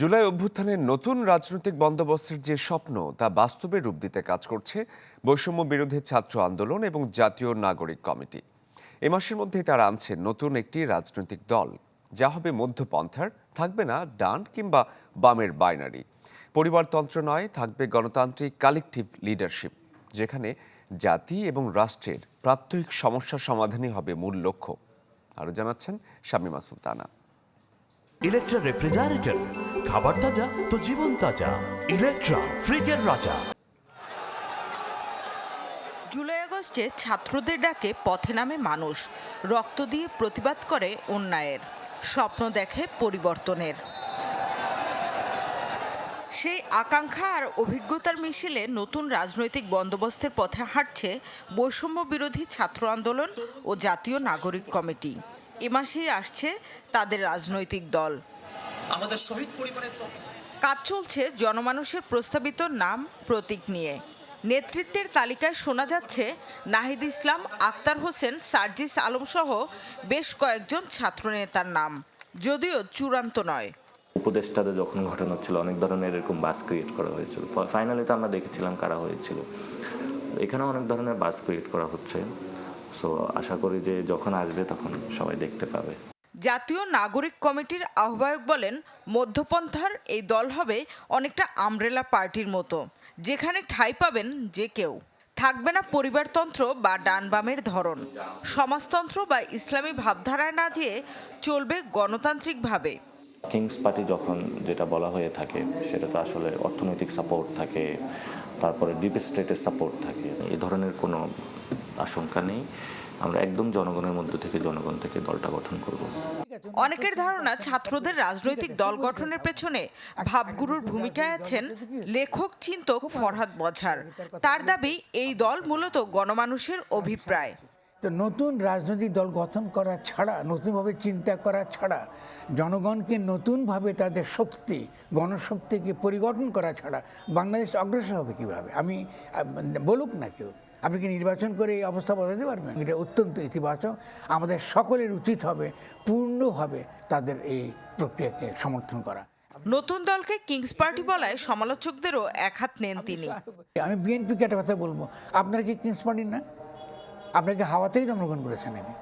জুলাই অভ্যুত্থানের নতুন রাজনৈতিক বন্দোবস্তের যে স্বপ্ন, তা বাস্তবে রূপ দিতে কাজ করছে বৈষম্য বিরোধী ছাত্র আন্দোলন এবং জাতীয় নাগরিক কমিটি। এ মাসের মধ্যেই তারা আনছে নতুন একটি রাজনৈতিক দল। যা হবে মধ্যপন্থার, থাকবে না ডান কিংবা বামের বাইনারি। পরিবারতন্ত্র নয়, থাকবে গণতান্ত্রিক কালেকটিভ লিডারশিপ যেখানে জাতি এবং রাষ্ট্রের প্রাত্যহিক সমস্যা সমাধানই হবে মূল লক্ষ্য। আরও জানাচ্ছেন শামীমা সুলতানা। ইলেকট্রা রেফ্রিজারেটর খাবার তাজা তো জীবন তাজা। ইলেকট্রা ফ্রিজের রাজা। জুলাই আগস্টে ছাত্রদের ডাকে পথে নামে মানুষ। রক্ত দিয়ে প্রতিবাদ করে অন্যায়ের। স্বপ্ন দেখে পরিবর্তনের। সেই আকাঙ্ক্ষা আর অভিজ্ঞতার মিছিলে নতুন রাজনৈতিক বন্দোবস্তের পথে হাঁটছে বৈষম্য বিরোধী ছাত্র আন্দোলন ও জাতীয় নাগরিক কমিটি। এ মাসেই আসছে তাদের রাজনৈতিক দল। আমাদের শহীদ পরিবারের পক্ষে কাজ চলছে জনমানুষের প্রস্তাবিত নাম প্রতীক নিয়ে। নেতৃত্বের তালিকায় শোনা যাচ্ছে নাহিদ ইসলাম আক্তার হোসেন সার্জিস আলম সহ বেশ কয়েকজন ছাত্রনেতার নাম। যদিও চূড়ান্ত নয়। উপদেষ্টাদের যখন ঘটনা হচ্ছিল অনেক ধরনের এরকম বাস ক্রিয়েট করা হয়েছিল। ফাইনালি তো আমরা দেখেছিলাম কারা হয়েছিল। এখানেও অনেক ধরনের বাস ক্রিয়েট করা হচ্ছে। সো আশা করি যে যখন আসবে তখন সবাই দেখতে পাবে। জাতীয় নাগরিক কমিটির আহ্বায়ক বলেন, মধ্যপন্থার এই দল হবে অনেকটা আমব্রেলা পার্টির মতো, যেখানে ঠাঁই পাবেন যে কেউ। থাকবে না পরিবারতন্ত্র বা ডান বামের ধরন। সমাজতন্ত্র বা ইসলামী ভাবধারায় না যেয়ে চলবে গণতান্ত্রিকভাবে। কিংস পার্টি যখন যেটা বলা হয়ে থাকে, সেটা তো আসলে অর্থনৈতিক সাপোর্ট থাকে, তারপরে ডিপ স্টেটের সাপোর্ট থাকে এই ধরনের কোনো আশঙ্কা নেই। আমরা একদম জনগণের মধ্য থেকে জনগণ থেকে দলটা গঠন করব। অনেকের ধারণা ছাত্রদের রাজনৈতিক দল গঠনের পেছনে ভাবগুরুর ভূমিকায় আছেন লেখক চিন্তক ফরহাদ বঝার। তার দাবি এই দল মূলত গণমানুষের অভিপ্রায়। তো নতুন রাজনৈতিক দল গঠন করা ছাড়া নতুনভাবে চিন্তা করা ছাড়া জনগণকে নতুনভাবে তাদের শক্তি গণশক্তিকে পরিগঠন করা ছাড়া বাংলাদেশ অগ্রসর হবে কীভাবে? আমি বলুক না কেউ। আপনি কি নির্বাচন করে এই অবস্থা বদলাতে পারবেন? এটা অত্যন্ত ইতিবাচক। আমাদের সকলের উচিত হবে পূর্ণভাবে তাদের এই প্রক্রিয়াকে সমর্থন করা। নতুন দলকে কিংস পার্টি বলায় সমালোচকদেরও এক হাত নেন তিনি। আমি বিএনপিকে একটা কথা বলব। আপনারা কি কিংস পার্টির না? আপনাকে হাওয়াতেই জন্মগ্রহণ করেছেন নাকি?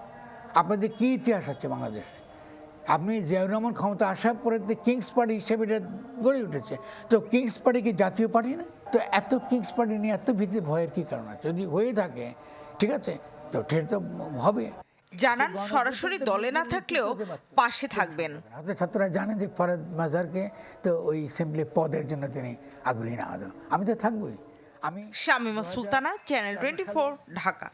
আপনাদের কী ইতিহাস আছে বাংলাদেশে? আপনি জিয়াউর রহমান ক্ষমতা আসার পরে কিংস পার্টি হিসেবে এটা গড়ে উঠেছে। তো কিংস পার্টি কি জাতীয় পার্টি না? তো এত কিংস পার্টি নিয়ে এত ভীতি ভয়ের কি কারণ আছে? যদি হয়ে থাকে ঠিক আছে তো সেটা তো হবে। জানান সরাসরি দলে না থাকলেও পাশে থাকবেন। ছাত্ররা জানে যে ফরাদ মাজারকে তো ওই সিম্পলি পদের জন্য তিনি আগ্রহী না আমি তো থাকবোই। আমি শামিমা সুলতানা চ্যানেল টোয়েন্টি ঢাকা।